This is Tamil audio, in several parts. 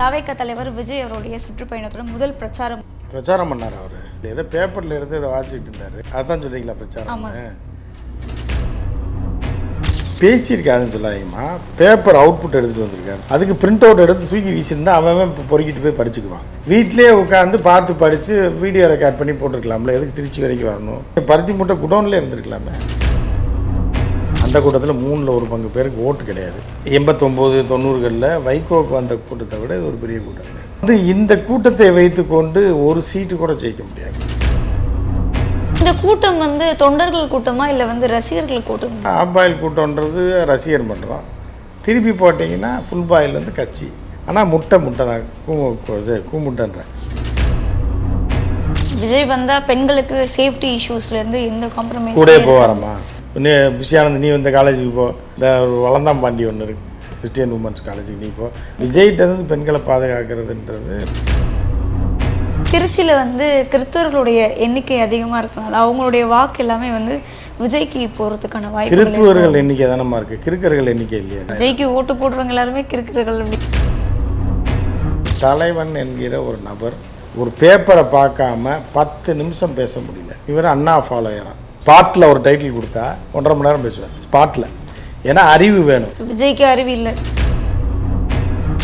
தவைக்க தலைவர் விஜய் அவருடைய சுற்றுப்பயணத்தோட முதல் பிரச்சாரம். பிரச்சாரம் பண்ணார் அவர். ஏதோ பேப்பரில் எடுத்து இதை வாசிக்கிட்டு இருந்தார். அதான் சொல்றீங்களா பிரச்சாரம்? பேசியிருக்காதுன்னு சொல்லாதீங்கம்மா. பேப்பர் அவுட்புட் எடுத்துகிட்டு வந்திருக்காரு. அதுக்கு பிரிண்ட் அவுட் எடுத்து தூக்கி வீசியிருந்தா அவன் பொறுக்கிட்டு போய் படிச்சுக்குவான். வீட்டிலேயே உட்காந்து பார்த்து படித்து வீடியோ ரெக்கார்ட் பண்ணி போட்டிருக்கலாம்ல. எதுக்கு திருச்சி வரைக்கும் வரணும்? பருத்தி மூட்டை குடோன்லேயே இருந்திருக்கலாமே. அந்த கூட்டத்தில் மூணில் ஒரு பங்கு பேருக்கு ஓட்டு கிடையாது. எண்பத்தொம்போது தொண்ணூறுகளில் வைகோக்கு வந்த கூட்டத்தை விட இது ஒரு பெரிய கூட்டம் வந்து இந்த கூட்டத்தை வைத்துக்கொண்டு ஒரு சீட்டு கூட ஜெயிக்க முடியாது. இந்த கூட்டம் வந்து தொண்டர்கள் கூட்டமா இல்ல வந்து ரசிகர்கள் கூட்டம்? ஆஃப் பாயில் கூட்டம்ன்றது ரசிகர் பண்ணுறோம் திருப்பி போட்டிங்கன்னா ஃபுல் பாயில் வந்து கட்சி. ஆனால் முட்டை முட்டை தான். கூ கூமுட்டைன்றேன் விஜய் வந்தா பெண்களுக்கு சேஃப்டி இஷ்யூஸ்ல இருந்து எந்த காம்ப்ரமைஸ் கூட போவாரம்மா? நீ விஷயானந்த் நீ இந்த காலேஜுக்கு போ. இந்த ஒரு வளந்தாம் பாண்டி ஒன்று இருக்கு. கிறிஸ்டியன் உமன்ஸ் காலேஜுக்கு நீ போ. விஜய்கிட்டருந்து பெண்களை பாதுகாக்கிறதுன்றது. திருச்சியில வந்து கிறிஸ்தவர்களுடைய எண்ணிக்கை அதிகமா இருக்கனால அவங்களுடைய வாக்கு எல்லாமே வந்து விஜய்க்கு போறதுக்கான வாய்ப்பு கிறித்துவர்கள் எண்ணிக்கை தானம்மா இருக்குது கிறுக்கர்கள் எண்ணிக்கை இல்லையா. விஜய்க்கு ஓட்டு போடுறவங்க எல்லாருமே கிறுக்கிறர்கள் அப்படி தலைவன் என்கிற ஒரு நபர் ஒரு பேப்பரை பார்க்காம பத்து நிமிஷம் பேச முடியல. இவர் அண்ணா ஃபாலோயரா ஸ்பாட்டில் ஒரு டைட்டில் கொடுத்தா ஒன்றரை மணி நேரம் பேசுவார் ஸ்பாட்டில் ஏன்னா அறிவு வேணும். விஜய்க்கு அறிவு இல்லை.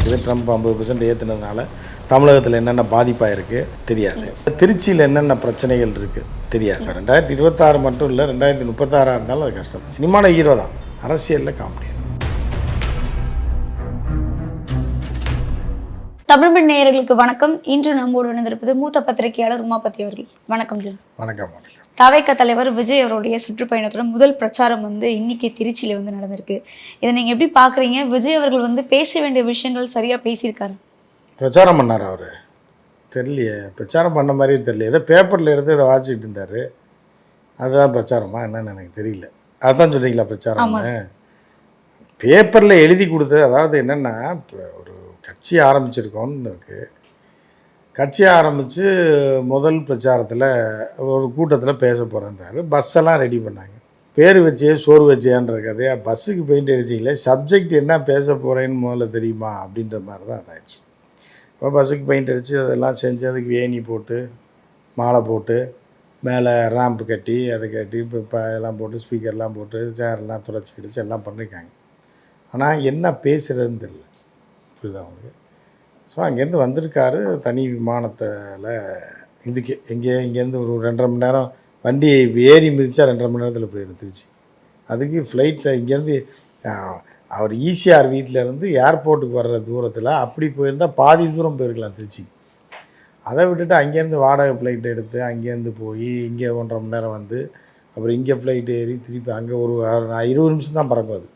இது ட்ரம்ப் ஐம்பது பர்சன்ட் ஏற்றுனதுனால தமிழகத்தில் என்னென்ன பாதிப்பாக இருக்குது தெரியாது. திருச்சியில் என்னென்ன பிரச்சனைகள் இருக்குது தெரியாது. ரெண்டாயிரத்தி இருபத்தாறு மட்டும் இல்லை ரெண்டாயிரத்தி முப்பத்தாறாக இருந்தாலும் அது கஷ்டம். சினிமாவில் ஹீரோ தான். அரசியலில் காமெடி தமிழ்மண் நேயர்களுக்கு வணக்கம். இன்று நம்மோடு இணைந்திருப்பது மூத்த பத்திரிகையாளர் உமாபதி அவர்கள். வணக்கம் ஜி வணக்கம் வணக்கம் தவைக்க தலைவர் விஜய் அவருடைய சுற்றுப்பயணத்தோட முதல் பிரச்சாரம் வந்து இன்னைக்கு திருச்சியில வந்து நடந்திருக்கு. இதை நீங்க எப்படி பாக்குறீங்க? விஜய் அவர்கள் வந்து பேச வேண்டிய விஷயங்கள் சரியா பேசியிருக்காரு? பிரச்சாரம் பண்ணார் அவர்? தெரியலையே. பிரச்சாரம் பண்ண மாதிரியே தெரியல. ஏதோ பேப்பரில் எடுத்து இதை வாசிக்கிட்டு இருந்தார். அதுதான் பிரச்சாரமா என்னன்னு எனக்கு தெரியல. அதான் சொல்றீங்களா பிரச்சாரம் பேப்பரில் எழுதி கொடுத்தது அதாவது என்னென்னா இப்போ ஒரு கட்சி ஆரம்பிச்சிருக்கோம்னு இருக்கு. கட்சி ஆரம்பித்து முதல் பிரச்சாரத்தில் ஒரு கூட்டத்தில் பேச போகிறேன்றாரு பஸ்ஸெல்லாம் ரெடி பண்ணாங்க. பேர் வச்சே சோறு வச்சேன்ற கதையா பஸ்ஸுக்கு பெயிண்ட் அடிச்சிங்களே சப்ஜெக்ட் என்ன பேச போகிறேன்னு முதல்ல தெரியுமா? அப்படின்ற மாதிரி தான் அதாச்சு இப்போ பஸ்ஸுக்கு பெயிண்ட் அடித்து அதெல்லாம் செஞ்சு அதுக்கு வேணி போட்டு மாலை போட்டு மேலே ரேம்ப் கட்டி அதை கட்டி இப்போ இப்போ போட்டு ஸ்பீக்கர்லாம் போட்டு சேர்லாம் துடைச்சி கிடச்சி எல்லாம் பண்ணியிருக்காங்க ஆனால் என்ன பேசுகிறதுன்னு தெரியல. புரியுதா அவங்களுக்கு ஸோ அங்கேருந்து வந்திருக்காரு தனி விமானத்தில். இதுக்கு எங்கே இங்கேருந்து ஒரு ரெண்டரை மணி நேரம் வண்டி ஏறி மிதிச்சா ரெண்டரை மணி நேரத்தில் போயிடும் திருச்சி. அதுக்கு ஃப்ளைட்டில் இங்கேருந்து அவர் ஈசிஆர் இருந்து ஏர்போர்ட்டுக்கு வர்ற தூரத்தில் அப்படி போயிருந்தால் பாதி தூரம் போயிருக்கலாம் திருச்சி. அதை விட்டுட்டு அங்கேருந்து வாடகை ஃப்ளைட் எடுத்து அங்கேருந்து போய் இங்கே ஒன்றரை மணி நேரம் வந்து அப்புறம் இங்கே ஃப்ளைட் ஏறி திருப்பி அங்கே ஒரு இருபது நிமிஷம் தான் பறக்கும் அது.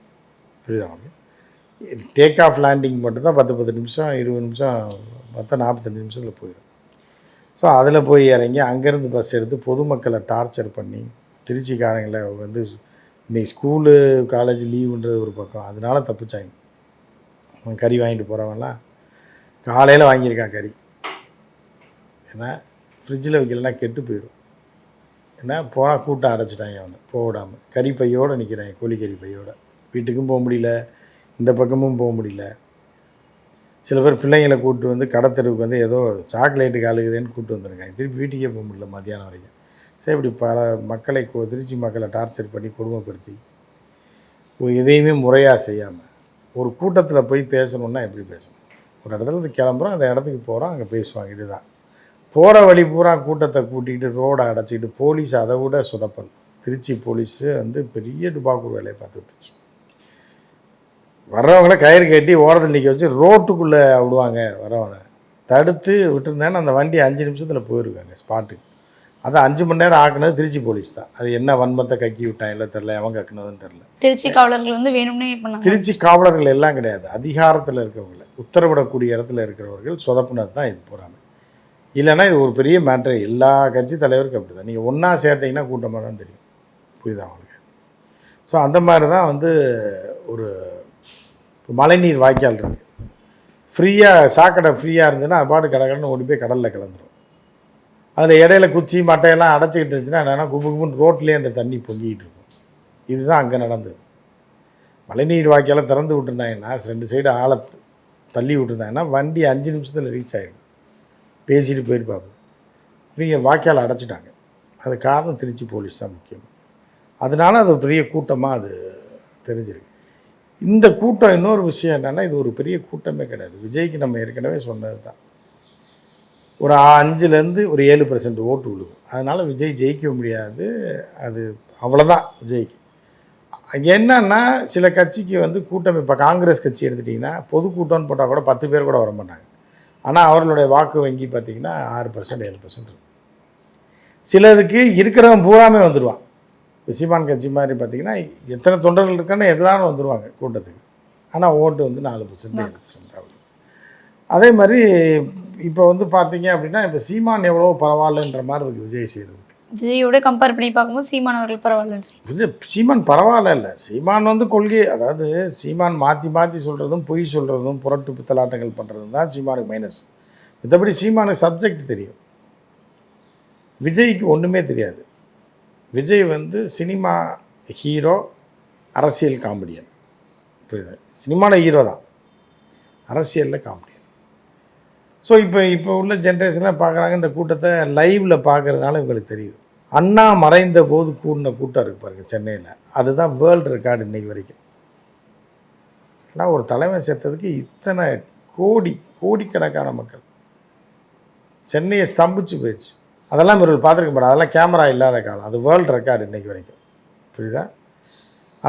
புரியுதா டேக் ஆஃப் லேண்டிங் மட்டும்தான் பத்து பத்து நிமிஷம் இருபது நிமிஷம் மொத்தம் நாற்பத்தஞ்சு நிமிஷத்தில் போயிடும். ஸோ அதில் போய் இறங்கி அங்கேருந்து பஸ் எடுத்து பொதுமக்களை டார்ச்சர் பண்ணி திருச்சிக்காரங்களை வந்து இன்றைக்கி ஸ்கூலு காலேஜ் லீவுன்றது ஒரு பக்கம். அதனால தப்பிச்சாங்க. அவன் கறி வாங்கிட்டு போகிறவங்களாம் காலையில் வாங்கியிருக்கான் கறி. ஏன்னா ஃப்ரிட்ஜில் வைக்கலன்னா கெட்டு போயிடும். ஏன்னா போனால் கூட்டம் அடைச்சிட்டாங்க அவனை போக விடாமல் கறி பையோடு நிற்கிறாங்க கோழிக்கறி பையோட. வீட்டுக்கும் போக முடியல. இந்த பக்கமும் போக முடியல. சில பேர் பிள்ளைங்களை கூப்பிட்டு வந்து கடத்தெருவுக்கு வந்து ஏதோ சாக்லேட்டுக்கு அழுகுதுன்னு கூப்பிட்டு வந்திருக்காங்க. திருப்பி வீட்டுக்கே போக முடியல மத்தியானம் வரைக்கும். சரி இப்படி பல மக்களை திருச்சி மக்களை டார்ச்சர் பண்ணி கொடுமைப்படுத்தி எதையுமே முறையாக செய்யாமல் ஒரு கூட்டத்தில் போய் பேசணுன்னா எப்படி பேசணும்? ஒரு இடத்துல இருந்து கிளம்புறோம் அந்த இடத்துக்கு போகிறோம் அங்கே பேசுவாங்க. இதுதான். போகிற வழி பூரா கூட்டத்தை கூட்டிகிட்டு ரோடை அடைச்சிக்கிட்டு போலீஸ் அதை விட சுதப்பல். திருச்சி போலீஸு வந்து பெரிய டுபாக்கூர் வேலையை பார்த்துட்டுருச்சு வர்றவங்கள கயிறு கட்டி ஓரத்தில் நிற்க வச்சு ரோட்டுக்குள்ளே விடுவாங்க வரவனை தடுத்து விட்டுருந்தேன்னு அந்த வண்டி அஞ்சு நிமிஷத்தில் போயிருக்காங்க ஸ்பாட்டுக்கு அதை அஞ்சு மணி நேரம் ஆக்குனது திருச்சி போலீஸ் தான். அது என்ன வன்மத்தை கக்கி விட்டான் இல்லை தெரில எவன் கக்குனதுன்னு தெரில திருச்சி காவலர்கள் வந்து வேணும்னே திருச்சி காவலர்கள் எல்லாம் கிடையாது. அதிகாரத்தில் இருக்கவங்க உத்தரவிடக்கூடிய இடத்துல இருக்கிறவர்கள் சொதப்புனது தான் இது பூராமே இல்லைன்னா இது ஒரு பெரிய மேட்ரு எல்லா கட்சி தலைவருக்கும் அப்படி தான் நீங்கள் ஒன்றா சேர்த்தீங்கன்னா கூட்டமாக தான் தெரியும். புரியுதா அவங்களுக்கு ஸோ அந்த மாதிரி தான் வந்து ஒரு மழைநீர் வாய்க்கால் இருக்குது ஃப்ரீயாக சாக்கடை ஃப்ரீயாக இருந்ததுன்னா அது பாட்டு கடற்கடன்னு ஓடி போய் கடலில் கலந்துரும் அதில் இடையில குச்சி மட்டையெல்லாம் அடைச்சிக்கிட்டு இருந்துச்சுன்னா என்னென்னா குபு குபுன்னு ரோட்லேயே அந்த தண்ணி பொங்கிக்கிட்டு இருக்கும். இதுதான் அங்கே நடந்தது. மழைநீர் வாய்க்கால திறந்து விட்டுருந்தாங்கன்னா ரெண்டு சைடு ஆழ தள்ளி விட்டுருந்தாங்கன்னா வண்டி அஞ்சு நிமிஷத்தில் ரீச் ஆகிடும் பேசிட்டு போயிருப்பாங்க. இவங்க வாய்க்கால் அடைச்சிட்டாங்க. அது காரணம் திருச்சி போலீஸ் தான் முக்கியம். அதனால அது பெரிய கூட்டமாக அது தெரிஞ்சிருக்கு. இந்த கூட்டம் இன்னொரு விஷயம் என்னென்னா இது ஒரு பெரிய கூட்டமே கிடையாது. விஜய்க்கு நம்ம ஏற்கனவே சொன்னது தான் ஒரு அஞ்சுலேருந்து ஒரு ஏழு பர்சன்ட் ஓட்டு விழுகும். அதனால் விஜய் ஜெயிக்க முடியாது. அது அவ்வளோதான் விஜய்க்கு. என்னன்னா சில கட்சிக்கு வந்து கூட்டம் இப்போ காங்கிரஸ் கட்சி எடுத்துட்டிங்கன்னா பொதுக்கூட்டம்னு போட்டால் கூட பத்து பேர் கூட வர மாட்டாங்க. ஆனால் அவர்களுடைய வாக்கு வங்கி பார்த்திங்கன்னா ஆறு பர்சன்ட் ஏழு பர்சன்ட் இருக்கும். சிலதுக்கு இருக்கிறவன் பூராமே வந்துடுவான் சீமான் கட்சி மாதிரி பார்த்தீங்கன்னா எத்தனை தொண்டர்கள் இருக்கான்னு எல்லாரும் வந்துடுவாங்க கூட்டத்துக்கு. ஆனால் ஓட்டு வந்து நாலு பர்சன்ட் ஏழு பர்சன்ட் ஆகுது அதே மாதிரி இப்போ வந்து பார்த்தீங்க அப்படின்னா இப்போ சீமான் எவ்வளோ பரவாயில்லன்ற மாதிரி இருக்குது விஜய் செய்கிறது விஜயோட கம்பேர் பண்ணி பார்க்கும்போது சீமான் அவர்கள் பரவாயில்லன்னு சீமான் பரவாயில்ல இல்லை. சீமான் வந்து கொள்கை அதாவது சீமான் மாற்றி மாற்றி சொல்கிறதும் பொய் சொல்கிறதும் புரட்டு பித்தலாட்டங்கள் பண்ணுறதும் தான் சீமானுக்கு மைனஸ் மற்றபடி சீமானுக்கு சப்ஜெக்ட் தெரியும். விஜய்க்கு ஒன்றுமே தெரியாது. விஜய் வந்து சினிமா ஹீரோ அரசியல் காமெடியன். புரியுது? சினிமாவில் ஹீரோ தான். அரசியலில் காமெடியன். ஸோ இப்போ இப்போ உள்ள ஜென்ரேஷனில் பார்க்குறாங்க இந்த கூட்டத்தை லைவில் பார்க்குறதுனால இவங்களுக்கு தெரியுது. அண்ணா மறைந்த போது கூடின கூட்டம் இருக்கு பாருங்கள் சென்னையில். அதுதான் வேர்ல்டு ரெக்கார்டு இன்னைக்கு வரைக்கும். ஆனால் ஒரு தலைமை சேர்த்ததுக்கு இத்தனை கோடி கோடிக்கணக்கான மக்கள். சென்னையை ஸ்தம்பிச்சு போயிடுச்சு. அதெல்லாம் இவர்கள் பார்த்துருக்க மாட்டாங்க. அதெல்லாம் கேமரா இல்லாத காலம். அது வேர்ல்டு ரெக்கார்டு இன்றைக்கு வரைக்கும். புரியுதா?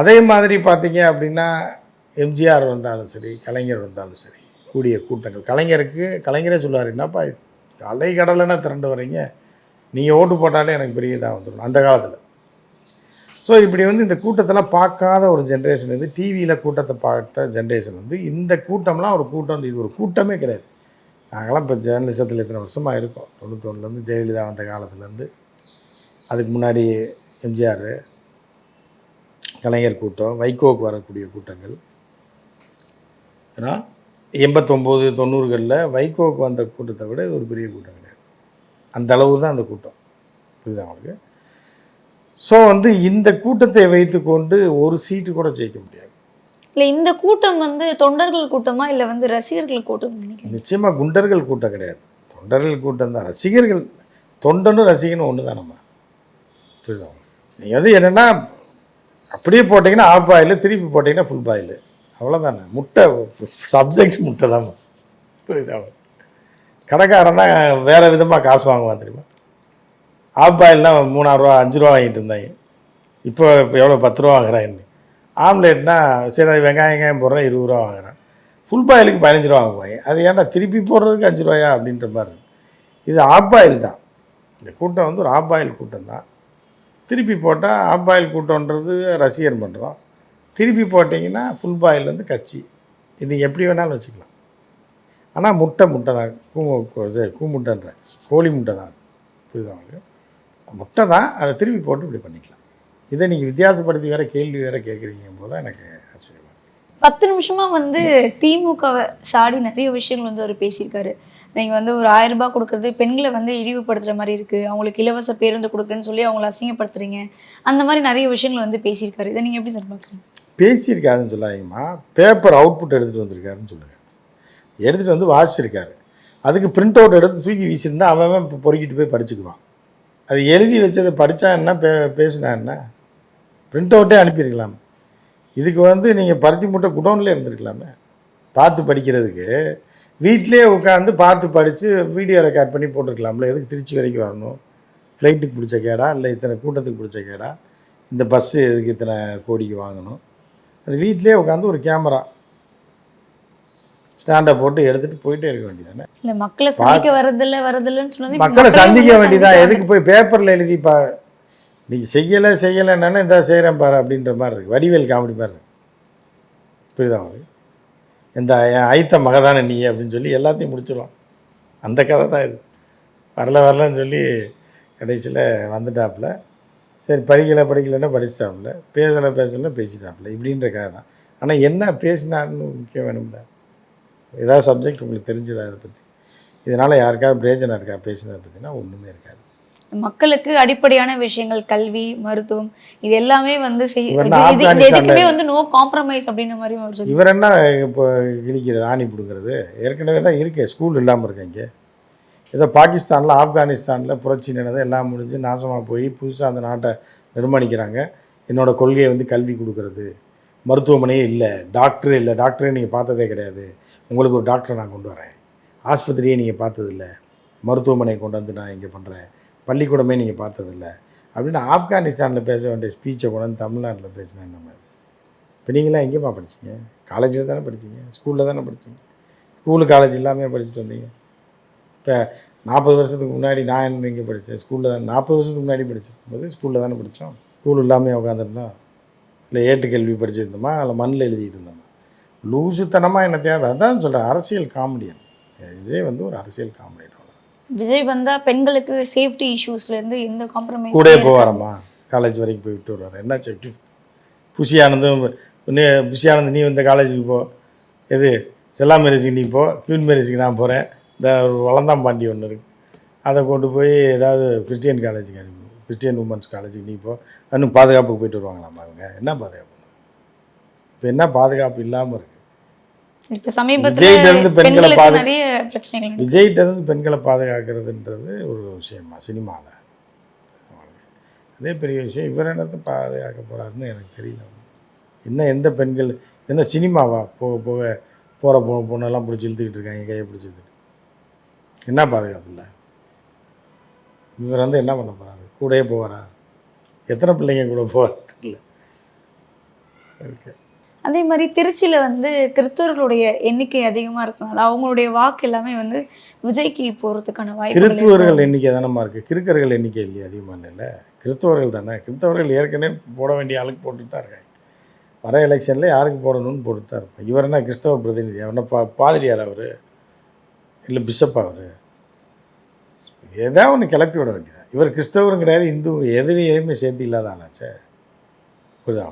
அதே மாதிரி பார்த்தீங்க அப்படின்னா எம்ஜிஆர் வந்தாலும் சரி கலைஞர் வந்தாலும் சரி கூடிய கூட்டங்கள். கலைஞருக்கு கலைஞரே சொல்லுவார் என்னப்பா இது? அலைக்கடலைன்னா திரண்டு வரீங்க நீங்கள் ஓட்டு போட்டாலே எனக்கு பெரிய இதாக வந்துடும் அந்த காலத்தில். ஸோ இப்படி வந்து இந்த கூட்டத்தெல்லாம் பார்க்காத ஒரு ஜென்ரேஷன் வந்து டிவியில் கூட்டத்தை பார்த்த ஜென்ரேஷன் வந்து இந்த கூட்டம்லாம் ஒரு கூட்டம் இது ஒரு கூட்டமே கிடையாது. நாங்களாம் இப்போ ஜேர்னலிசத்தில் இத்தனை வருஷமாக இருக்கோம். தொண்ணூத்தொன்னுலேருந்து ஜெயலலிதா வந்த காலத்துலேருந்து. அதுக்கு முன்னாடி எம்ஜிஆர் கலைஞர் கூட்டம் வைகோவுக்கு வரக்கூடிய கூட்டங்கள். ஏன்னா எண்பத்தொம்போது தொண்ணூறுகளில் வைகோவுக்கு வந்த கூட்டத்தை விட இது ஒரு பெரிய கூட்டம் கிடையாது. அந்த அளவு தான் அந்த கூட்டம். புரியுதா உங்களுக்கு? ஸோ வந்து இந்த கூட்டத்தை வைத்துக்கொண்டு ஒரு சீட்டு கூட ஜெயிக்க முடியாது. இல்லை இந்த கூட்டம் வந்து தொண்டர்கள் கூட்டமா இல்லை வந்து ரசிகர்கள் கூட்டம் நினைக்கிறேன்? நிச்சயமாக குண்டர்கள் கூட்டம் கிடையாது. தொண்டர்கள் கூட்டம் தான். ரசிகர்கள் தொண்டனும் ரசிகனும் ஒன்று தான் நம்ம. புரியுதா? நீங்கள் வந்து என்னென்னா அப்படியே போட்டிங்கன்னா ஆஃப் பாயில் திருப்பி போட்டிங்கன்னா ஃபுல் பாயில் அவ்வளோதானே முட்டை சப்ஜெக்ட் முட்டை தான். புரியுதா? கடைக்காரன் தான் வேறு விதமாக காசு வாங்குவான் தெரியுமா? ஆஃப் பாயில்னால் மூணாயிரரூவா அஞ்சு ரூபா வாங்கிட்டு இருந்தாங்க. இப்போ இப்போ எவ்வளோ பத்து ரூபா வாங்குறாங்க. ஆம்லேட்னா சரி அது வெங்காயம் வெங்காயம் போடுறேன் இருபது ரூபா வாங்குறேன். ஃபுல் பாயிலுக்கு பதினஞ்சு ரூபா வாங்குவாங்க. அது ஏன்டா திருப்பி போடுறதுக்கு அஞ்சு ரூபாயா அப்படின்ற மாதிரி இது ஆஃப் பாயில் தான். இந்த கூட்டம் வந்து ஒரு ஆஃப் ஆயில் கூட்டம் தான். திருப்பி போட்டால் ஆஃப் ஆயில் கூட்டம்ன்றது ரசிகர் பண்ணுறோம் திருப்பி போட்டிங்கன்னா ஃபுல் பாயில் வந்து கட்சி. இது எப்படி வேணாலும் வச்சுக்கலாம். ஆனால் முட்டை முட்டை தான். கூ சரி கூமுட்டைன்ற. கோழி முட்டை தான். புரியுதா உங்களுக்கு? முட்டை தான். அதை திருப்பி போட்டு இப்படி பண்ணிக்கலாம். இதை நீங்கள் வித்தியாசப்படுத்தி வேற கேள்வி வேற கேட்குறீங்க போது எனக்கு ஆச்சரியமா. பத்து நிமிஷமா வந்து திமுகவை சாடி நிறைய விஷயங்கள் வந்து அவர் பேசியிருக்காரு. நீங்கள் வந்து ஒரு ஆயிரம் ரூபாய் கொடுக்கறது பெண்களை வந்து இழிவுபடுத்துற மாதிரி இருக்கு. அவங்களுக்கு இலவச பேருந்து கொடுக்குறேன்னு சொல்லி அவங்கள அசிங்கப்படுத்துறீங்க. அந்த மாதிரி நிறைய விஷயங்கள் வந்து பேசியிருக்காரு. இதை நீங்கள் எப்படி சார் பார்க்குறீங்க? பேசியிருக்காருன்னு சொல்லாதீங்கம்மா. பேப்பர் அவுட்புட் எடுத்துகிட்டு வந்திருக்காருன்னு சொல்லுங்கள் எடுத்துகிட்டு வந்து வாசிச்சிருக்காரு. அதுக்கு பிரிண்ட் அவுட் எடுத்து தூக்கி வீசியிருந்தா அவன் பொறுக்கிட்டு போய் படிச்சுக்குவான். அது எழுதி வச்சதை படித்தா என்ன பே பேசினா என்ன? பிரிண்ட் அவுட்டே அனுப்பியிருக்கலாம். இதுக்கு வந்து நீங்கள் பருத்தி மூட்டை குடோன்லேயே இருந்திருக்கலாமே. பார்த்து படிக்கிறதுக்கு. வீட்டிலே உட்காந்து பார்த்து படித்து வீடியோ ரெக்கார்ட் பண்ணி போட்டிருக்கலாம்ல. எதுக்கு திருச்சி வரைக்கும் வரணும்? ஃப்ளைட்டுக்கு பிடிச்ச கேடா இல்லை இத்தனை கூட்டத்துக்கு பிடிச்ச கேடா? இந்த பஸ்ஸு எதுக்கு இத்தனை கோடிக்கு வாங்கணும்? அது வீட்டிலே உட்காந்து ஒரு கேமரா ஸ்டாண்டை போட்டு எடுத்துகிட்டு போயிட்டே இருக்க வேண்டியதானே இல்லை மக்களை சந்திக்க வரதில்ல வரதில்லைன்னு சொன்னது மக்களை சந்திக்க வேண்டியதான். எதுக்கு போய் பேப்பரில் எழுதி பா இன்றைக்கி செய்யலை செய்யலைன்னா இந்த செய்கிறேன் பாரு அப்படின்ற மாதிரி இருக்குது வடிவேல் காமெடி மாதிரி இருக்கு. புரியுதா உங்களுக்கு? இந்த என் ஐத்த மகதான நீ அப்படின்னு சொல்லி எல்லாத்தையும் முடிச்சிடலாம் அந்த கதை தான் இது. வரல வரலன்னு சொல்லி கடைசியில் வந்துட்டாப்புல. சரி படிக்கலை படிக்கலைன்னா படிச்சிட்டாப்புல. பேசலை பேசலை பேசிட்டாப்புல. இப்படின்ற கதை தான். ஆனால் என்ன பேசினாருன்னு முக்கியம் வேணும்ல. ஏதாவது சப்ஜெக்ட் உங்களுக்கு தெரிஞ்சதா இதை பற்றி இதனால் யாருக்காவது பிரயோஜனம் இருக்கா? பேசினதை பற்றினா ஒன்றுமே இருக்காது. மக்களுக்கு அடிப்படையான விஷயங்கள் கல்வி மருத்துவம் இது எல்லாமே வந்து எதுக்குமே வந்து நோ காம்ப்ரமைஸ் அப்படின்ற மாதிரி அவர் இவர் என்ன இப்போ கிழிக்கிறது ஆணி பிடுங்கிறது? ஏற்கனவே தான் இருக்கே ஸ்கூல் இல்லாமல் இருக்கு இங்கே. ஏதோ பாகிஸ்தானில் ஆப்கானிஸ்தானில் புரட்சி நடந்து எல்லாம் முடிஞ்சு நாசமாக போய் புதுசாக அந்த நாட்டை நிர்மாணிக்கிறாங்க. என்னோட கொள்கையை வந்து கல்வி கொடுக்கறது. மருத்துவமனையே இல்லை டாக்டரே இல்லை. டாக்டரே நீங்கள் பார்த்ததே கிடையாது. உங்களுக்கு ஒரு டாக்டரை நான் கொண்டு வரேன். ஆஸ்பத்திரியே நீங்கள் பார்த்ததில்ல. மருத்துவமனை கொண்டு வந்து நான் இங்கே பண்ணுறேன் பள்ளிக்கூடமே நீங்கள் பார்த்ததில்ல. அப்படின்னு ஆப்கானிஸ்தானில் பேச வேண்டிய ஸ்பீச்சை கொண்டு வந்து தமிழ்நாட்டில் பேசினேன் நம்ம இப்போ நீங்களாம் எங்கேம்மா படிச்சிங்க? காலேஜில் தானே படிச்சிங்க? ஸ்கூலில் தானே படிச்சிங்க? ஸ்கூலு காலேஜ் எல்லாமே படிச்சுட்டு வந்தீங்க. இப்போ நாற்பது வருஷத்துக்கு முன்னாடி நான் என்ன இங்கே படித்தேன் ஸ்கூலில் தான் நாற்பது வருஷத்துக்கு முன்னாடி படிச்சிருக்கும் போது ஸ்கூலில் தானே படித்தோம் ஸ்கூல் இல்லாமல் உட்காந்துருந்தோம். இல்லை ஏட்டுக்கல்வி படிச்சிருந்தோமா இல்லை மண்ணில் எழுதிட்டு இருந்தோமா? லூசுத்தனமாக என்ன தேவை அதான் சொல்கிறேன் அரசியல் காமெடியன். இதே வந்து ஒரு அரசியல் காமெடியன். விஜய் வந்தா பெண்களுக்கு சேஃப்டி இஷ்யூஸ்ல இருந்து எந்த காம்ப்ரமைஸ் கூடயே போவாரம்மா காலேஜ் வரைக்கும் போய் விட்டு வருவார் என்ன சேஃப்டி புஷி ஆனந்தும் நீ புஷி ஆனந்த் நீ இந்த காலேஜுக்கு போ. எது? செல்லா மேரேஜுக்கு நீ போ. கியூன் மேரேஜுக்கு நான் போகிறேன் இந்த ஒரு வளந்தாம் பாண்டி ஒன்று இருக்கு. அதை கொண்டு போய் ஏதாவது கிறிஸ்டியன் காலேஜுக்கு அனுப்பி. கிறிஸ்டியன் உமன்ஸ் காலேஜுக்கு நீ போ. இன்னும் பாதுகாப்புக்கு போயிட்டு வருவாங்களாம்மா அவங்க? என்ன பாதுகாப்பு? இப்போ என்ன பாதுகாப்பு இல்லாமல் இருக்குது இப்ப சமீபத்துல இருந்து பெண்களை நிறைய பிரச்சனைகள். விஜய்கிட்டருந்து பெண்களை பாதுகாக்கிறதுன்றது ஒரு விஷயமா சினிமாவில் அதே பெரிய விஷயம் இவர் என்னத்தை பாதுகாக்க போகிறாருன்னு எனக்கு தெரியல. என்ன எந்த பெண்கள் என்ன சினிமாவா? போக போக போகிற பொ பொண்ணெல்லாம் பிடிச்சி இழுத்துக்கிட்டு இருக்காங்க கையை பிடிச்சி என்ன பாதுகாப்பு இல்லை? இவர் வந்து என்ன பண்ண போகிறாரு கூடயே போவாரா? எத்தனை பிள்ளைங்க கூட போவார் தெரியல இருக்கு. அதே மாதிரி திருச்சியில் வந்து கிறிஸ்தவர்களுடைய எண்ணிக்கை அதிகமாக இருக்கனால அவங்களுடைய வாக்கு எல்லாமே வந்து விஜய்க்கு போகிறதுக்கான வாய்ப்பு கிறிஸ்துவர்கள் எண்ணிக்கை தானம்மா இருக்குது கிறுக்கர்கள் எண்ணிக்கை இல்லையா அதிகமாக இல்லை? கிறிஸ்தவர்கள் தானே? கிறிஸ்தவர்கள் ஏற்கனவே போட வேண்டிய ஆளுக்கு போட்டு தான் இருக்காங்க. வர எலெக்ஷனில் யாருக்கு போடணும்னு போட்டு தான் இருப்பாங்க. இவர் என்ன கிறிஸ்தவ பிரதிநிதி? அவன பா பாதிரியார் அவர்? இல்லை பிஷப் அவர்? ஏதாவது ஒன்று கிளப்பி விட வேண்டியதான் இவர் கிறிஸ்தவரும் கிடையாது இந்து எதுலேயுமே சேர்த்து இல்லாத ஆளாச்சே. புரியுதா?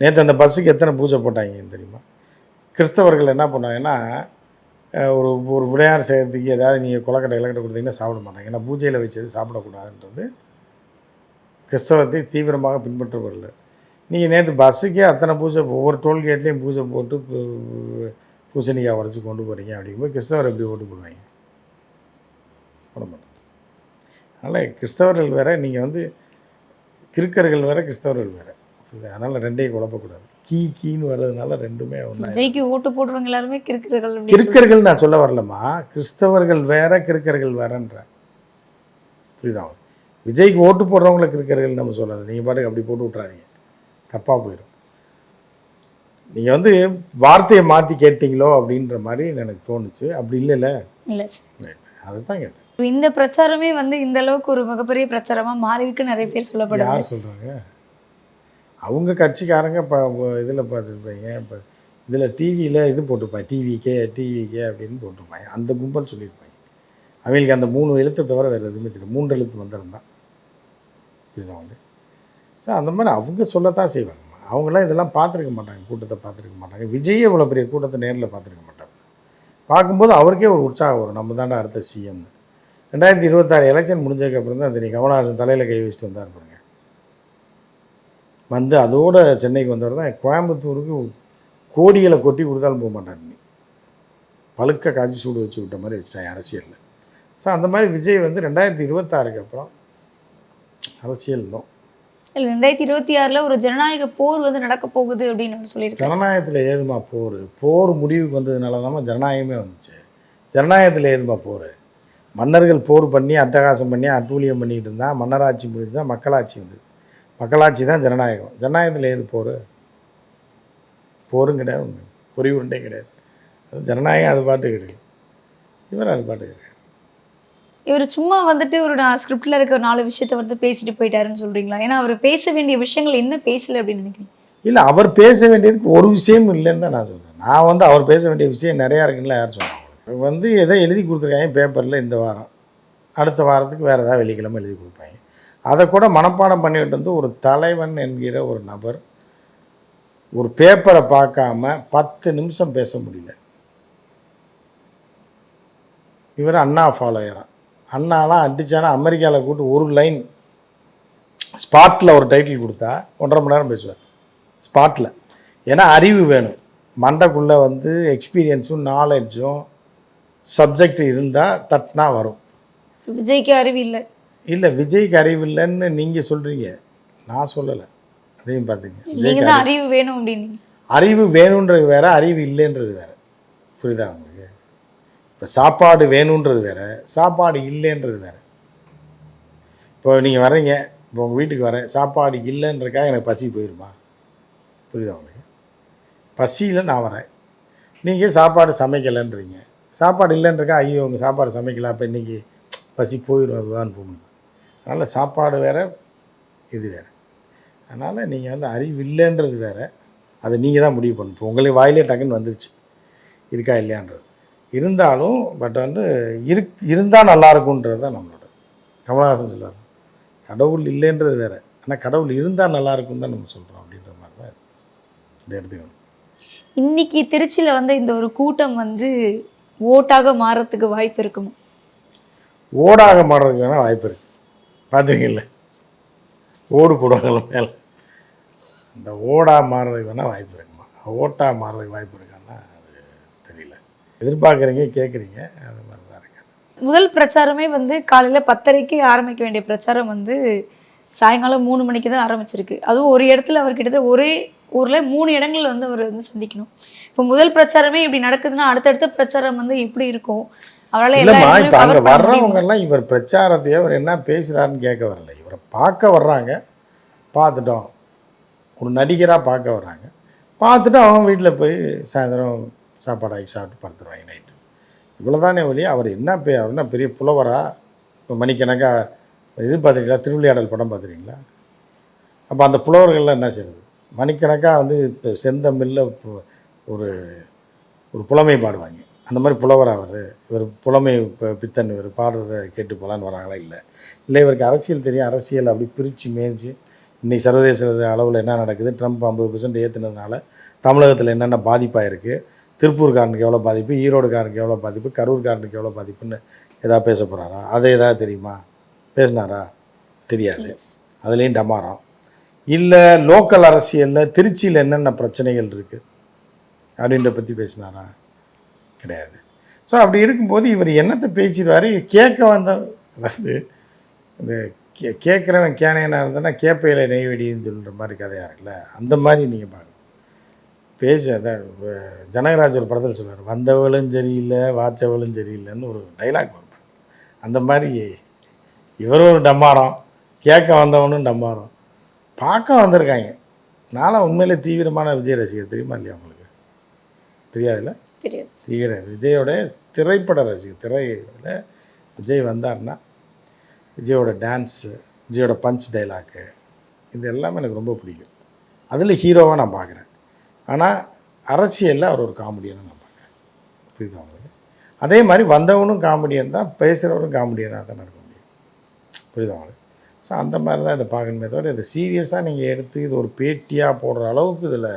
நேற்று அந்த பஸ்ஸுக்கு எத்தனை பூஜை போட்டாங்கன்னு தெரியுமா? கிறிஸ்தவர்கள் என்ன பண்ணாங்கன்னா ஒரு ஒரு விளையாடு செய்கிறதுக்கு ஏதாவது நீங்கள் கொலக்கட்டை இலக்கட்டை கொடுத்தீங்கன்னா சாப்பிட மாட்டாங்க. ஏன்னா பூஜையில் வச்சது சாப்பிடக்கூடாதுன்றது கிறிஸ்தவத்தை தீவிரமாக பின்பற்றுவதில்லை நீங்கள் நேற்று பஸ்ஸுக்கே அத்தனை பூஜை ஒவ்வொரு டோல்கேட்லேயும் பூஜை போட்டு பூசணிக்காய் உடச்சி கொண்டு போகிறீங்க அப்படிங்கும்போது கிறிஸ்தவர் எப்படி ஓட்டு போடுவாங்க? போட அதனால் கிறிஸ்தவர்கள் வேறு நீங்கள் வந்து கிறுக்கர்கள் வேறு கிறிஸ்தவர்கள் வேறு. அதனால் ரெண்டையும் குழப்பக்கூடாது. கீ கீன்னு வர்றதுனால ரெண்டுமே ஒன்றா விஜய்க்கு ஓட்டு போடுறவங்க எல்லாருமே கிறுக்கிறர்கள் அப்படின்னு கிறுக்கர்கள் நான் சொல்ல வரலம்மா. கிறிஸ்தவர்கள் வேற கிறுக்கர்கள் வேறன்ற. புரியுதா? விஜய்க்கு ஓட்டு போடுறவங்கள கிறுக்கர்கள் நம்ம சொல்லலை. நீங்கள் பாட்டுக்கு அப்படி போட்டு விட்றாதீங்க தப்பாக போயிடும். நீங்கள் வந்து வார்த்தையை மாற்றி கேட்டீங்களோ அப்படின்ற மாதிரி எனக்கு தோணுச்சு. அப்படி இல்லைல்ல. இல்ல. அதுதான் கேட்டேன். இந்த பிரச்சாரமே வந்து இந்த அளவுக்கு ஒரு மிகப்பெரிய பிரச்சாரமா மாறி இருக்கு நிறைய பேர் சொல்லப்படுது. யார் சொல்கிறாங்க அவங்க கட்சிக்காரங்க இப்போ இதில் பார்த்துருப்பாங்க. இப்போ இதில் டிவியில் இது போட்டிருப்பாங்க. டிவிக்கே டிவிக்கே அப்படின்னு போட்டிருப்பாங்க. அந்த கும்பல் சொல்லியிருப்பாங்க. அவங்களுக்கு அந்த மூணு எழுத்தை தவிர வேறு எதுவுமே தெரியும் மூன்று எழுத்து வந்திருந்தான் தான். ஸோ அந்த மாதிரி அவங்க சொல்லத்தான் செய்வாங்க. அவங்களாம் இதெல்லாம் பார்த்துருக்க மாட்டாங்க. கூட்டத்தை பார்த்துருக்க மாட்டாங்க. விஜயே இவ்வளோ பெரிய கூட்டத்தை நேரில் பார்த்துருக்க மாட்டாங்க பார்க்கும்போது அவருக்கே ஒரு உற்சாகம் வரும். நம்ம தாண்டா அடுத்த சிஎம் ரெண்டாயிரத்தி இருபத்தாறு எலெக்ஷன் முடிஞ்சதுக்கப்புறம் தான் தெரியும் கமல்ஹாசன் தலையில் கை வச்சுட்டு வந்தார் பாருங்க. வந்து அதோட சென்னைக்கு வந்தவர் தான். கோயம்புத்தூருக்கு கோடிகளை கொட்டி கொடுத்தாலும் போக மாட்டார் நீ பழுக்க காய்ச்சி சூடு வச்சு விட்ட மாதிரி வச்சுட்டாங்க அரசியலில். ஸோ அந்த மாதிரி விஜய் வந்து ரெண்டாயிரத்தி இருபத்தாறுக்கு அப்புறம் அரசியல் நோ இல்ல ரெண்டாயிரத்தி இருபத்தி ஆறுல ஒரு ஜனநாயக போர் வந்து நடக்க போகுது அப்படின்னு அவர் சொல்லியிருக்காரு. ஜனநாயகத்தில் ஏதுமா போர்? போர் முடிவுக்கு வந்ததுனால தான் ஜனநாயகமே வந்துச்சு. ஜனநாயகத்தில் ஏதுமா போர்? மன்னர்கள் போர் பண்ணி அட்டகாசம் பண்ணி அட்டூழியம் பண்ணிக்கிட்டு இருந்தா மன்னராட்சி முடிஞ்சு தான் மக்களாட்சி வந்து மக்களாட்சி தான் ஜனநாயகம். ஜனநாயகத்தில் ஏது போர்? போரும் கிடையாது ஒண்ணு. பொறி உருண்டே கிடையாது. அது ஜனநாயகம் அது பாட்டுக்கு இருக்கு. இவர் அது பாட்டுக்கு இருக்கு. இவர் சும்மா வந்துட்டு ஒரு நான் ஸ்கிரிப்ட்ல இருக்க ஒரு நாலு விஷயத்த வந்து பேசிட்டு போயிட்டாருன்னு சொல்றீங்களா? ஏன்னா அவர் பேச வேண்டிய விஷயங்கள் என்ன பேசல அப்படின்னு நினைக்கிறீங்க? இல்லை அவர் பேச வேண்டியதுக்கு ஒரு விஷயம் இல்லைன்னு தான் நான் சொல்கிறேன் நான் வந்து அவர் பேச வேண்டிய விஷயம் நிறையா இருக்குன்னு யார் சொன்னாங்க வந்து எதை எழுதி கொடுத்துருக்காங்க பேப்பரில் இந்த வாரம். அடுத்த வாரத்துக்கு வேறு ஏதாவது வெள்ளிக்கிழமை எழுதி கொடுப்பாங்க. அதை கூட மனப்பாடம் பண்ணிக்கிட்டு வந்து ஒரு தலைவன் என்கிற ஒரு நபர் ஒரு பேப்பரை பார்க்காம பத்து நிமிஷம் பேச முடியல. இவர் அண்ணா ஃபாலோயரா அண்ணாலாம் அடித்தானா அமெரிக்காவில் கூட்டு ஒரு லைன் ஸ்பாட்டில் ஒரு டைட்டில் கொடுத்தா ஒன்றரை மணி நேரம் பேசுவார். ஸ்பாட்டில் ஏன்னா அறிவு வேணும். மண்டைக்குள்ளே வந்து எக்ஸ்பீரியன்ஸும் நாலேஜும் சப்ஜெக்ட் இருந்தால் தட்டினா வரும். விஜய்க்கு அறிவு இல்லை. இல்லை விஜய்க்கு அறிவு இல்லைன்னு நீங்கள் சொல்கிறீங்க நான் சொல்லலை. அதையும் பார்த்துங்க அறிவு வேணும் அப்படின்னு அறிவு வேணுன்றது வேற அறிவு இல்லைன்றது வேற. புரியுதா உங்களுக்கு? இப்போ சாப்பாடு வேணுன்றது வேற சாப்பாடு இல்லைன்றது வேற. இப்போ நீங்கள் வர்றீங்க இப்போ உங்கள் வீட்டுக்கு வரேன் சாப்பாடு இல்லைன்றதுக்காக எனக்கு பசி போயிருமா? புரியுதா உங்களுக்கு? பசியில் நான் வரேன் நீங்கள் சாப்பாடு சமைக்கலைன்றீங்க. சாப்பாடு இல்லைன்றக்கா ஐயோ உங்கள் சாப்பாடு சமைக்கல அப்போ இன்றைக்கி பசி போயிடும் அதுதான் போகணும். அதனால் சாப்பாடு வேற இது வேற. அதனால் நீங்கள் வந்து அறிவு இல்லைன்றது வேற. அதை நீங்கள் தான் முடிவு பண்ணணும். இப்போ உங்களுக்கு வாயிலே டக்குன்னு வந்துருச்சு. இருக்கா இல்லையான்றது. இருந்தாலும் பட் வந்து இருக் இருந்தால் நல்லா இருக்குன்றது தான் நம்மளோட. கமலஹாசன் சொல்லுவார். கடவுள் இல்லைன்றது வேற. ஆனால் கடவுள் இருந்தால் நல்லா இருக்கும்னு தான் நம்ம சொல்கிறோம் அப்படின்ற மாதிரி தான் இதை எடுத்துக்கணும். இன்னைக்கு திருச்சியில வந்து இந்த ஒரு கூட்டம் வந்து ஓட்டாக மாறத்துக்கு வாய்ப்பு இருக்குமா? ஓடாக மாறுறதுக்கு வேணால் வாய்ப்பு இருக்குது பார்த்துருக்கீங்கள ஓடு போடுவாங்கல்ல மேலே. இந்த ஓடா மாறுறதுக்கு வேணால் வாய்ப்பு இருக்குமா? ஓட்டா மாறுறதுக்கு வாய்ப்பு இருக்கான்னா அது தெரியல. எதிர்பார்க்குறீங்க கேட்குறீங்க அது மாதிரி தான் இருக்கு. முதல் பிரச்சாரமே வந்து காலையில பத்தரைக்கு ஆரம்பிக்க வேண்டிய பிரச்சாரம் வந்து சாயங்காலம் மூணு மணிக்கு தான் ஆரம்பிச்சிருக்கு. அதுவும் ஒரு இடத்துல அவர் கிட்டத்தட்ட ஒரே ஊர்ல மூணு இடங்கள்ல வந்து அவர் வந்து சந்திக்கணும். இப்போ முதல் பிரச்சாரமே இப்படி நடக்குதுன்னா அடுத்தடுத்த பிரச்சாரம் வந்து எப்படி இருக்கும்? அவரால் இப்போ அங்கே cover பண்ண வர்றவங்க முடியுமா? எல்லாம் இவர் பிரச்சாரத்தையே அவர் என்ன பேசுகிறாருன்னு கேட்க வரல. இவரை பார்க்க வர்றாங்க. பார்த்துட்டோம். ஒரு நடிகராக பார்க்க வர்றாங்க. பார்த்துட்டு அவங்க வீட்டில் போய் சாயந்தரம் சாப்பாடு ஆக்கி சாப்பிட்டு படுத்துருவாங்க நைட்டு இவ்வளோதானே வழி அவர் என்ன பே அவர் என்ன பெரிய புலவரா? இப்போ மணிக்கணக்கா இது பார்த்துருக்கீங்களா திருவிளையாடல் படம் பார்த்துருக்கீங்களா அப்போ அந்த புலவர்கள்லாம் என்ன செய்யுது மணிக்கணக்காக வந்து இப்போ செந்தமில்ல ஒரு ஒரு புலமை பாடுவாங்க. அந்த மாதிரி புலவர் அவர் இவர் புலமை பித்தன் இவர் பாடுறத கேட்டு போகலான்னு வராங்களா? இல்லை. இல்லை இவருக்கு அரசியல் தெரியும். அரசியல் அப்படி பிரித்து மேய்ஞ்சி இன்னைக்கு சர்வதேச அளவில் என்ன நடக்குது? ட்ரம்ப் ஐம்பது பர்சன்ட் ஏற்றுனதுனால தமிழகத்தில் என்னென்ன பாதிப்பாக இருக்குது திருப்பூர்காரனுக்கு எவ்வளோ பாதிப்பு? ஈரோடுக்காரனுக்கு எவ்வளோ பாதிப்பு? கரூர்காரனுக்கு எவ்வளோ பாதிப்புன்னு எதாவது பேச போகிறாரா அது எதாவது தெரியுமா? பேசினாரா? தெரியாது. அதுலேயும் டமாரம். இல்லை லோக்கல் அரசியலில் திருச்சியில் என்னென்ன பிரச்சனைகள் இருக்குது அப்படின்ற பற்றி பேசினாரா? கிடையாது. ஸோ அப்படி இருக்கும்போது இவர் என்னத்தை பேசிடுவார்? கேட்க வந்த அதாவது இந்த கே கேட்குறவன் கேனையனாக இருந்தனா கேப்பையில் நெய்வெடின்னு சொல்கிற மாதிரி கதையாக இருக்குல்ல? அந்த மாதிரி நீங்கள் பாருங்கள் பேச அதான் ஜனகராஜ் ஒரு படத்தில் சொல்லுவார் வந்தவளும் சரியில்லை வாச்சவளும் சரியில்லைன்னு ஒரு டைலாக் வரும். அந்த மாதிரி இவரும் ஒரு டம்மாரம் கேட்க வந்தவனும் டம்மாரம். பார்க்க வந்திருக்காங்க. நானும் உண்மையிலே தீவிரமான விஜய் ரசிகர் தெரியுமா இல்லையா உங்களுக்கு? தெரியாதுல்ல? தெரியாது. தீவிர விஜயோட திரைப்பட ரசிகர் திரையில் விஜய் வந்தார்னா விஜயோட டான்ஸு விஜயோட பஞ்ச் டைலாக்கு இது எல்லாமே எனக்கு ரொம்ப பிடிக்கும். அதில் ஹீரோவாக நான் பார்க்குறேன் ஆனால் அரசியலில் அவர் ஒரு காமெடியனாக நான் பார்க்குறேன் புரியுதா உங்களுக்கு? அதே மாதிரி வந்தவனும் காமெடியன் தான் பேசுகிறவரும் காமெடியனாக தான் இருக்க முடியும். புரியுதா உங்களுக்கு? ஸோ அந்த மாதிரி தான் இதை பார்க்கணுமே தவிர இதை சீரியஸாக நீங்கள் எடுத்து இது ஒரு பேட்டியாக போடுற அளவுக்கு இதில்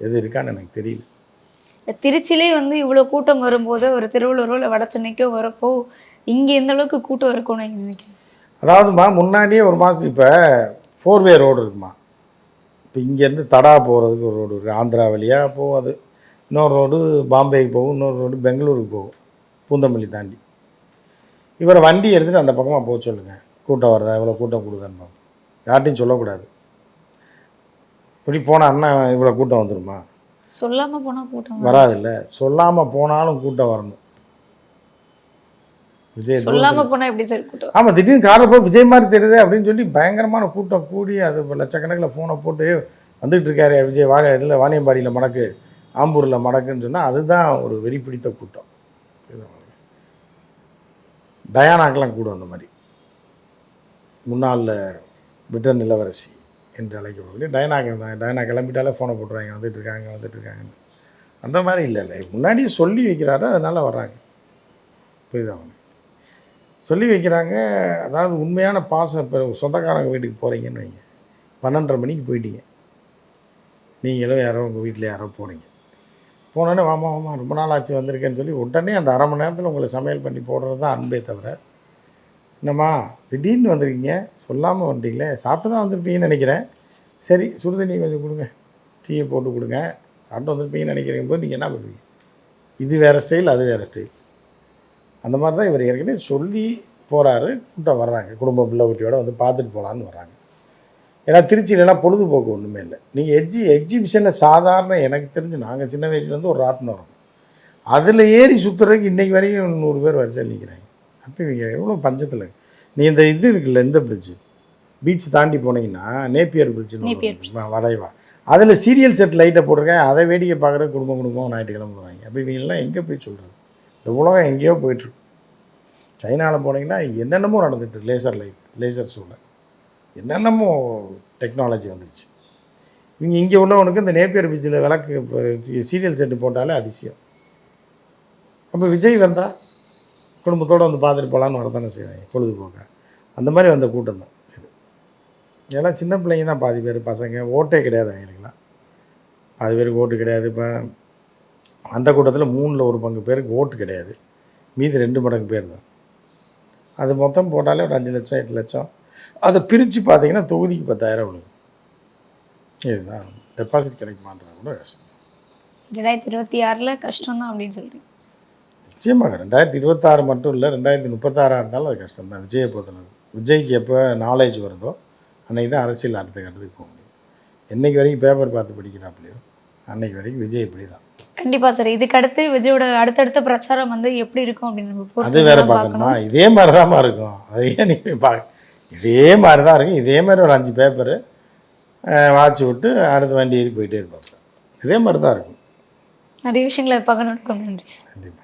எது இருக்கான்னு எனக்கு தெரியல. திருச்சியிலே வந்து இவ்வளோ கூட்டம் வரும்போது ஒரு திருவள்ளூரோ இல்லை வட சென்னைக்கோ வரப்போ இங்கே எந்த அளவுக்கு கூட்டம் இருக்கும்னு இன்னைக்கு அதாவதுமா முன்னாடியே ஒரு மாதம் இப்போ ஃபோர்வே ரோடு இருக்குமா? இப்போ இங்கேருந்து தடா போகிறதுக்கு ஒரு ரோடு இருக்குது ஆந்திரா வழியாக போகும் அது இன்னொரு ரோடு பாம்பேக்கு போகும். இன்னொரு ரோடு பெங்களூருக்கு போகும். பூந்தமல்லி தாண்டி. இவரை வண்டி எடுத்துகிட்டு அந்த பக்கமாக போக சொல்லுங்கள் கூட்டம் வருதா? இவ்வளோ கூட்டம் கொடுதான்னு பார்ப்போம் யார்ட்டையும் சொல்லக்கூடாது. இப்படி போனால் அண்ணா இவ்வளோ கூட்டம் வந்துடுமா சொல்லாம போனா கூட்டம். வராதுல்ல சொல்லாமல் போனாலும் கூட்டம் வரணும் விஜய் சொல்லாம போனா எப்படி சார் கூட்டம்? ஆமாம் திடீர்னு காரில் போய் விஜய் மாதிரி தெரியுது அப்படின்னு சொல்லி பயங்கரமான கூட்டம் கூடி அது லட்சக்கணக்கில் ஃபோனை போட்டு வந்துட்டு இருக்காரு விஜய் வா இதில் வாணியம்பாடியில் மடக்கு ஆம்பூரில் மடக்குன்னு சொன்னால் அதுதான் ஒரு வெறி பிடித்த கூட்டம்? டயானாக்கெல்லாம் கூடும் அந்த மாதிரி முன்னாள் பிரிட்டன் இளவரசி என்று அழைக்கப்படக்கூடிய டயனாக்கு தான் டயனா கிளம்பிட்டாலே ஃபோனை போட்டுருவாங்க. வந்துட்டு இருக்காங்க வந்துட்டு இருக்காங்கன்னு அந்த மாதிரி இல்லை இல்லை. முன்னாடியே சொல்லி வைக்கிறாரு அதனால் வர்றாங்க. புரியுதா சொல்லி வைக்கிறாங்க. அதாவது உண்மையான பாசம் இப்போ சொந்தக்காரங்க வீட்டுக்கு போகிறீங்கன்னு வைங்க. பன்னெண்டரை மணிக்கு போயிட்டீங்க. நீங்களும் யாரோ உங்கள் வீட்டில் யாரோ போகிறீங்க போனோடனே வாமா வாமா ரொம்ப நாள் ஆச்சு வந்திருக்கேன்னு சொல்லி உடனே அந்த அரை மணி நேரத்தில் உங்களை சமையல் பண்ணி போடுறது தான் அன்பே தவிர என்னம்மா திடீர்னு வந்திருக்கீங்க. சொல்லாமல் வந்துட்டீங்களே சாப்பிட்டு தான் வந்திருப்பீங்கன்னு நினைக்கிறேன். சரி சுடுதண்ணி கொஞ்சம் கொடுங்க. டீயை போட்டு கொடுங்க. சாப்பிட்டு வந்திருப்பீங்கன்னு நினைக்கிறீங்க போது நீங்கள் என்ன பண்ணுவீங்க? இது வேறு ஸ்டைல் அது வேறு ஸ்டைல் அந்த மாதிரி தான் இவர் ஏற்கனவே சொல்லி போகிறாரு கூட்டம் வர்றாங்க. குடும்ப பிள்ளை குட்டியோட வந்து பார்த்துட்டு போகலான்னு வர்றாங்க. ஏன்னா திருச்சியிலலாம் பொழுதுபோக்கு ஒன்றுமே இல்லை. நீங்கள் எக்ஸி எக்ஸிபிஷனில் சாதாரண எனக்கு தெரிஞ்சு நாங்கள் சின்ன வயசுலேருந்து ஒரு ராட்டினம் வரும் அதில் ஏறி சுற்றுறதுக்கு இன்றைக்கி வரைக்கும் நூறு பேர் வரிசையில் நிற்கிறாங்க அப்போ இவங்க எவ்வளோ பஞ்சத்தில்? நீ இந்த இது இருக்குல்ல இந்த பிரிட்ஜு பீச் தாண்டி போனீங்கன்னா நேப்பியர் நேப்பியர் பிரிட்ஜ் வளைவா. அதில் சீரியல் செட் லைட்டை போட்டிருக்கேன். அதை வேடிக்கை பார்க்குற குடும்பம் குடும்பம் ஞாயிற்றுக்கிழமை போகிறாங்க அப்போ இவங்கெல்லாம் எங்கே போய் சொல்கிறது இந்த உலகம் எங்கேயோ போயிட்டுருக்கு சைனாவில் போனீங்கன்னா என்னென்னமோ நடந்துட்டு. லேசர் லைட் லேசர் ஷூவில் என்னென்னமோ டெக்னாலஜி வந்துருச்சு. இவங்க இங்கே உள்ளவனுக்கு இந்த நேப்பியர் பீச்சில் விளக்கு சீரியல் செட்டு போட்டாலே அதிசயம். அப்போ விஜய் வந்தால் குடும்பத்தோடு வந்து பார்த்துட்டு போகலான்னு வரதானே செய்வாங்க பொழுதுபோக்க. அந்த மாதிரி வந்த கூட்டம் தான் இது. ஏன்னா சின்ன பிள்ளைங்க தான் பாதி பேர் பசங்க. ஓட்டே கிடையாது அவங்களுக்குலாம் பாதி பேருக்கு ஓட்டு கிடையாது. இப்போ அந்த கூட்டத்தில் மூணில் ஒரு பங்கு பேருக்கு ஓட்டு கிடையாது. மீதி ரெண்டு மடங்கு பேர் தான். அது மொத்தம் போட்டாலே ஒரு அஞ்சு லட்சம் எட்டு லட்சம். அதை பிரித்து பார்த்தீங்கன்னா தொகுதிக்கு பத்தாயிரம் விழுகும். இதுதான். டெபாசிட் கிடைக்குமான்றது கூட கஷ்டம் ரெண்டாயிரத்தி இருபத்தி ஆறில் கஷ்டம் தான் அப்படின்னு சொல்கிறீங்க நிச்சயமாக. ரெண்டாயிரத்தி இருபத்தாறு மட்டும் இல்லை ரெண்டாயிரத்தி முப்பத்தாறாக இருந்தாலும் அது கஷ்டம் தான் விஜயை பொறுத்தளவு. விஜய்க்கு எப்போ நாலேஜ் வருதோ அன்றைக்கி தான் அரசியல் அடுத்த கட்டத்துக்கு போக முடியும். என்னைக்கு வரைக்கும் பேப்பர் பார்த்து படிக்கிறாப்புலையோ அன்னைக்கு வரைக்கும் விஜய் இப்படி தான் கண்டிப்பா சார். இதுக்கு அடுத்து விஜயோட அடுத்தடுத்த பிரச்சாரம் வந்து எப்படி இருக்கும் அப்படின்னு அது வேற தான் பார்க்கணுமா? இதே மாதிரி தான்மா இருக்கும். அது ஏன் நீங்கள் பார்க்க இதே மாதிரி தான் இருக்கும். இதே மாதிரி ஒரு அஞ்சு பேப்பரு வாட்ச் விட்டு அடுத்த வண்டி ஏறி போயிட்டே இருப்பாங்க இதே மாதிரி தான் இருக்கும். நிறைய விஷயங்களை பகிர்ந்துக்கும் நன்றி சார். கண்டிப்பாக